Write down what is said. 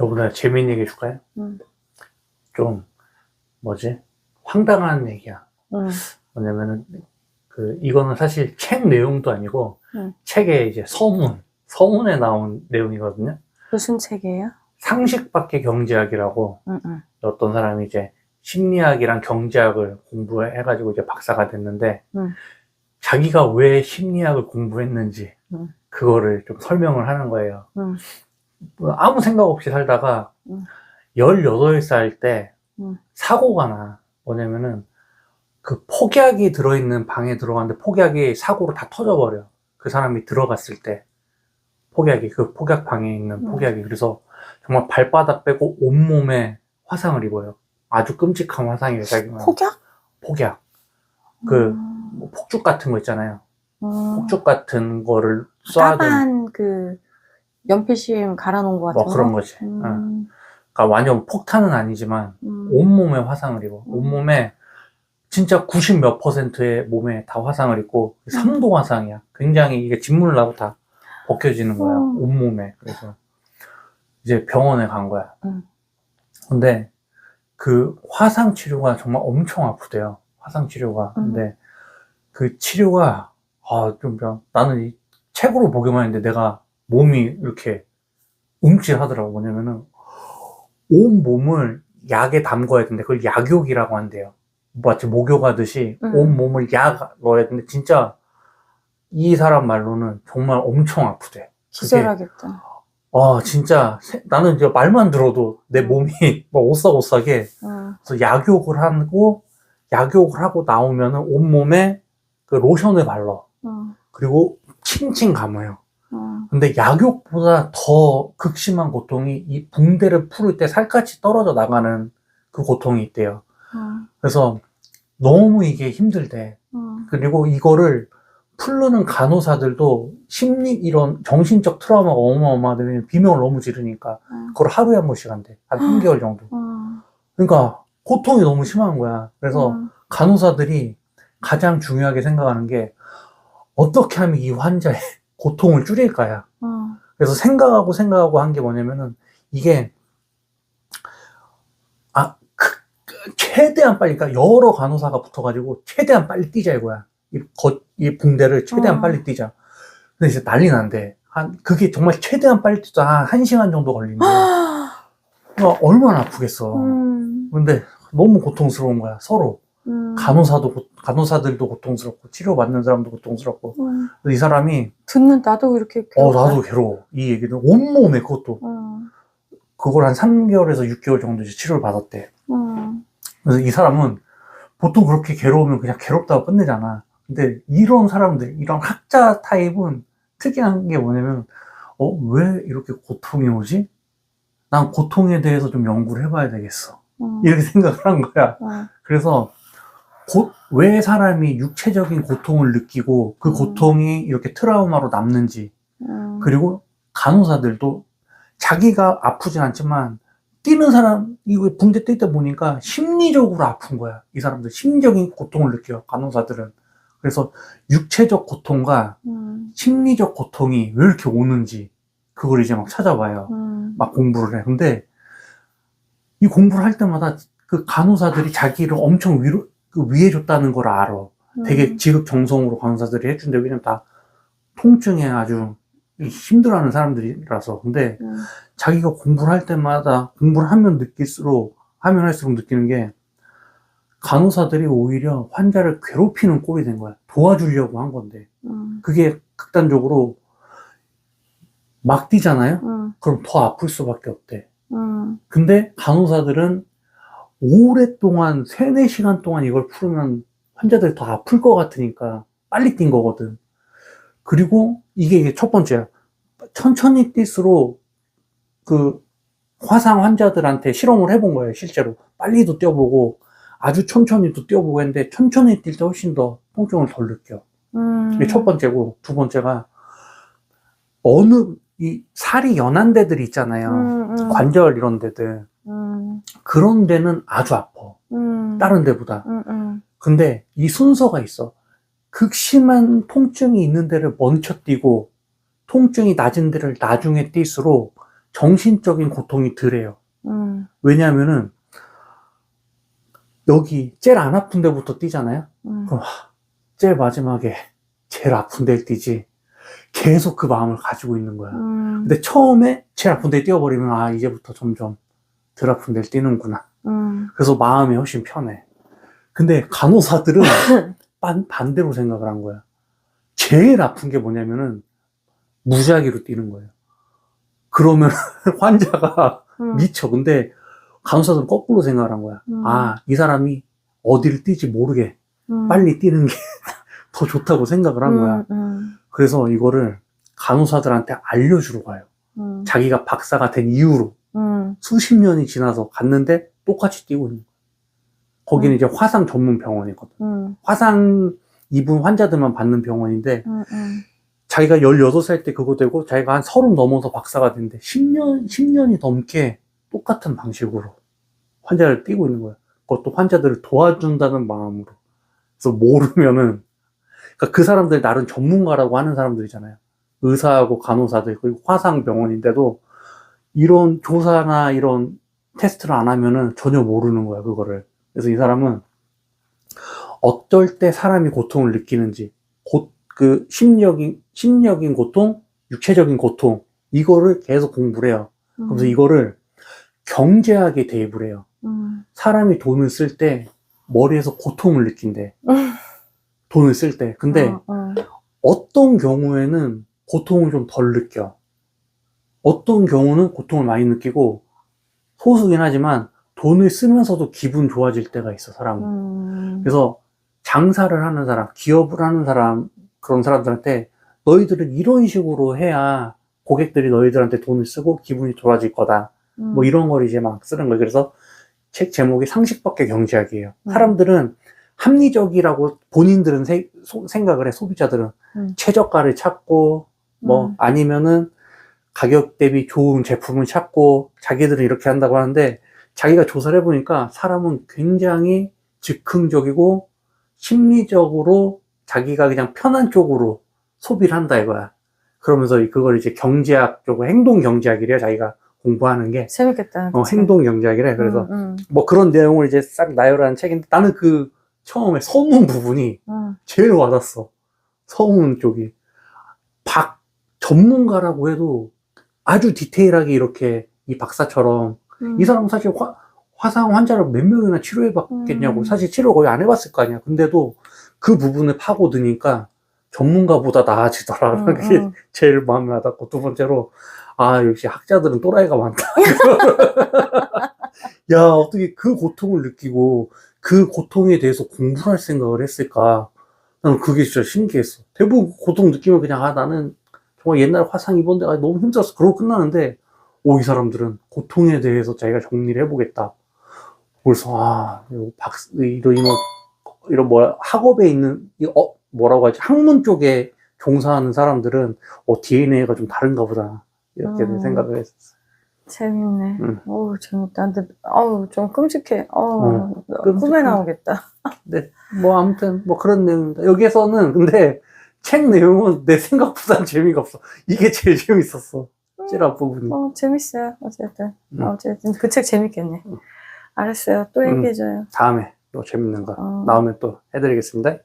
여보다 재미있는 얘기 해줄까요? 응. 좀 뭐지? 황당한 얘기야. 응. 뭐냐면은 그 이거는 사실 책 내용도 아니고 응. 책의 이제 서문 서문에 나온 내용이거든요. 무슨 책이에요? 상식 밖의 경제학이라고 응, 응. 어떤 사람이 이제 심리학이랑 경제학을 공부해가지고 이제 박사가 됐는데 응. 자기가 왜 심리학을 공부했는지 응. 그거를 좀 설명을 하는 거예요. 응. 뭐 아무 생각 없이 살다가 응. 18살 때 응. 사고가 나. 뭐냐면은 그 폭약이 들어있는 방에 들어갔는데 폭약이 사고로 다 터져버려. 그 사람이 들어갔을 때 폭약이 그 폭약 방에 있는 응. 폭약이 그래서 정말 발바닥 빼고 온몸에 화상을 입어요. 아주 끔찍한 화상이에요. 자기가 폭약? 폭약. 그 음. 뭐 폭죽 같은 거 있잖아요. 음. 폭죽 같은 거를 쏴둔 까만 그 연필심 갈아놓은 거 같은 뭐 그런 거? 거지. 응. 음. 그러니까 완전 폭탄은 아니지만 음. 온몸에 화상을 입어. 음. 온몸에 진짜 90 몇 퍼센트의 몸에 다 화상을 입고 음. 3도 화상이야. 굉장히 이게 진물 나고 다 벗겨지는 거야. 음. 온몸에. 그래서 이제 병원에 간 거야. 음. 근데 그 화상 치료가 정말 엄청 아프대요. 화상 치료가. 음. 근데 그 치료가 아, 좀 나는 이 책으로 보기만 했는데 내가 몸이 이렇게 움찔하더라고. 뭐냐면은 온 몸을 약에 담궈야 되는데 그걸 약욕이라고 한대요. 마치 목욕하듯이 음. 온 몸을 약 넣어야 되는데 진짜 이 사람 말로는 정말 엄청 아프대. 기절하겠다. 아 진짜 세- 나는 이제 말만 들어도 내 음. 몸이 막 오싹오싹해. 음. 그래서 약욕을 하고 약욕을 하고 나오면은 온 몸에 그 로션을 발라. 음. 그리고 칭칭 감아요. 음. 근데 약욕보다 더 극심한 고통이 이 붕대를 풀을 때 살갗이 떨어져 나가는 그 고통이 있대요. 음. 그래서 너무 이게 힘들대. 음. 그리고 이거를 풀르는 간호사들도 심리 이런 정신적 트라우마가 어마어마하다면 비명을 너무 지르니까 음. 그걸 하루에 한 번씩 한대. 한 3개월 정도. 음. 그러니까 고통이 너무 심한 거야. 그래서 음. 간호사들이 가장 중요하게 생각하는 게 어떻게 하면 이 환자의 고통을 줄일까야. 음. 그래서 생각하고 생각하고 한 게 뭐냐면은 이게 아 그- 그 최대한 빨리 그러니까 여러 간호사가 붙어가지고 최대한 빨리 뛰자 이거야. 이, 거, 이 붕대를 최대한 어. 빨리 뛰자. 근데 이제 난리 난대. 한 그게 정말 최대한 빨리 뛰자 한 1시간 정도 걸린대. 그러니까 얼마나 아프겠어. 음. 근데 너무 고통스러운 거야 서로. 음. 간호사도 고- 간호사들도 고통스럽고 치료받는 사람도 고통스럽고 음. 그래서 이 사람이 듣는 나도 이렇게 어 괴롭다. 나도 괴로워 이 얘기는 온몸에 그것도 음. 그걸 한 3개월에서 6개월 정도 이제 치료를 받았대 음. 그래서 이 사람은 보통 그렇게 괴로우면 그냥 괴롭다고 끝내잖아 근데 이런 사람들 이런 학자 타입은 특이한 게 뭐냐면 어 왜 이렇게 고통이 오지? 난 고통에 대해서 좀 연구를 해봐야 되겠어 음. 이렇게 생각을 한 거야 음. 그래서 고- 왜 사람이 육체적인 고통을 느끼고 그 음. 고통이 이렇게 트라우마로 남는지 음. 그리고 간호사들도 자기가 아프진 않지만 뛰는 사람 이거 붕대 뛸때 보니까 심리적으로 아픈 거야 이 사람들 심리적인 고통을 느껴요 간호사들은 그래서 육체적 고통과 음. 심리적 고통이 왜 이렇게 오는지 그걸 이제 막 찾아봐요 음. 막 공부를 해. 근데 이 공부를 할 때마다 그 간호사들이 자기를 엄청 위로, 그 위해줬다는 걸 알아. 되게 음. 지극정성으로 간호사들이 해준대. 왜냐면 다 통증에 아주 힘들어하는 사람들이라서. 근데 음. 자기가 공부를 할 때마다 공부를 하면 느낄수록, 하면 할수록 느끼는 게 간호사들이 오히려 환자를 괴롭히는 꼴이 된 거야. 도와주려고 한 건데. 음. 그게 극단적으로 막 뛰잖아요? 음. 그럼 더 아플 수밖에 없대. 음. 근데 간호사들은 오랫동안, 3, 4시간 동안 이걸 풀으면 환자들이 더 아플 것 같으니까 빨리 뛴 거거든. 그리고 이게 첫 번째야. 천천히 뛸수록 그 화상 환자들한테 실험을 해본 거예요, 실제로. 빨리도 뛰어보고 아주 천천히도 뛰어보고 했는데 천천히 뛸 때 훨씬 더 통증을 덜 느껴. 음. 이게 첫 번째고 두 번째가 어느 이 살이 연한 데들 있잖아요. 음. 음. 관절 이런 데들. 음. 그런 데는 아주 아파. 음. 다른 데보다. 음. 음. 근데 이 순서가 있어. 극심한 통증이 있는 데를 먼저 뛰고 통증이 낮은 데를 나중에 뛸수록 정신적인 고통이 덜해요. 음, 왜냐하면은 여기 제일 안 아픈 데부터 뛰잖아요. 음, 그럼 하, 제일 마지막에 제일 아픈 데를 뛰지. 계속 그 마음을 가지고 있는 거야. 음, 근데 처음에 제일 아픈 데 뛰어버리면 아 이제부터 점점 덜 아픈 데를 뛰는구나. 음, 그래서 마음이 훨씬 편해. 근데 간호사들은 반, 반대로 생각을 한 거야. 제일 아픈 게 뭐냐면은 무작위로 뛰는 거예요. 그러면 환자가 음, 미쳐. 근데 간호사들은 거꾸로 생각을 한 거야. 음. 아, 이 사람이 어디를 뛰지 모르게 음, 빨리 뛰는 게 더 좋다고 생각을 한 거야. 음, 음, 그래서 이거를 간호사들한테 알려주러 가요. 음, 자기가 박사가 된 이후로 음, 수십 년이 지나서 갔는데 똑같이 뛰고 있는 거야. 거기는 음. 이제 화상 전문 병원이거든. 음, 화상 입은 환자들만 받는 병원인데 음, 음. 자기가 16살 때 그거 되고 자기가 한30 넘어서 박사가 됐는데 10년, 10년이 넘게 똑같은 방식으로 환자를 띄고 있는 거야. 그것도 환자들을 도와준다는 마음으로. 그래서 모르면은 그러니까 그 사람들 나름 전문가라고 하는 사람들이잖아요. 의사하고 간호사들 그리고 화상 병원인데도 이런 조사나 이런 테스트를 안 하면은 전혀 모르는 거야 그거를. 그래서 이 사람은 어떨 때 사람이 고통을 느끼는지 곧 그 심리적인 심리적인 고통, 육체적인 고통 이거를 계속 공부를 해요. 그래서 음, 이거를 경제학에 대입을 해요. 음, 사람이 돈을 쓸 때 머리에서 고통을 느낀대. 음. 돈을 쓸 때. 근데 어, 어. 어떤 경우에는 고통을 좀 덜 느껴. 어떤 경우는 고통을 많이 느끼고 소수긴 하지만 돈을 쓰면서도 기분 좋아질 때가 있어, 사람은. 음, 그래서 장사를 하는 사람, 기업을 하는 사람, 그런 사람들한테 너희들은 이런 식으로 해야 고객들이 너희들한테 돈을 쓰고 기분이 좋아질 거다. 음, 뭐 이런 걸 이제 막 쓰는 거예요. 그래서 책 제목이 상식밖에 경제학이에요. 음. 사람들은 합리적이라고 본인들은 세- 소- 생각을 해, 소비자들은. 음. 최저가를 찾고, 뭐, 음. 아니면은 가격 대비 좋은 제품을 찾고, 자기들은 이렇게 한다고 하는데, 자기가 조사를 해보니까 사람은 굉장히 즉흥적이고, 심리적으로 자기가 그냥 편한 쪽으로 소비를 한다 이거야. 그러면서 그걸 이제 경제학 쪽으로 행동 경제학이래요, 자기가 공부하는 게. 재밌겠다. 어? 행동 경제학이래. 그래서 음, 음, 뭐 그런 내용을 이제 싹 나열하는 책인데 나는 그 처음에 서문 부분이 음, 제일 와닿았어. 서문 쪽이. 박, 전문가라고 해도 아주 디테일하게 이렇게 이 박사처럼 음. 이 사람은 사실 화, 화상 환자를 몇 명이나 치료해 봤겠냐고. 음. 사실 치료 거의 안 해봤을 거 아니야. 근데도 그 부분을 파고드니까 전문가보다 나아지더라. 음, 그게 음. 제일 마음에 와닿고 두 번째로 아 역시 학자들은 또라이가 많다. 야 어떻게 그 고통을 느끼고 그 고통에 대해서 공부를 할 생각을 했을까? 나는 그게 진짜 신기했어. 대부분 고통 느끼면 그냥 아 나는 정말 옛날 화상 입었는데 아, 너무 힘들었어. 그러고 끝나는데 오 이 사람들은 고통에 대해서 자기가 정리를 해보겠다. 그래서 아 박스 이런 이런 이런 뭐야 학업에 있는 이 어, 뭐라고 하지 학문 쪽에 종사하는 사람들은 어 DNA가 좀 다른가 보다 이렇게 음. 생각을 했었어. 재밌네. 음. 어우, 재밌다. 근데, 어우, 좀 끔찍해. 어우, 꿈에 끔찍해. 나오겠다. 네, 뭐 아무튼 뭐 그런 내용입니다. 여기에서는 근데 책 내용은 내 생각보다는 재미가 없어. 이게 제일 재밌었어. 찔 앞부분이. 어, 재밌어요. 어쨌든. 음. 어쨌든, 그 책 재밌겠네. 음. 알았어요. 또 음. 얘기해줘요. 다음에 또 재밌는 거 어. 나오면 또 해드리겠습니다.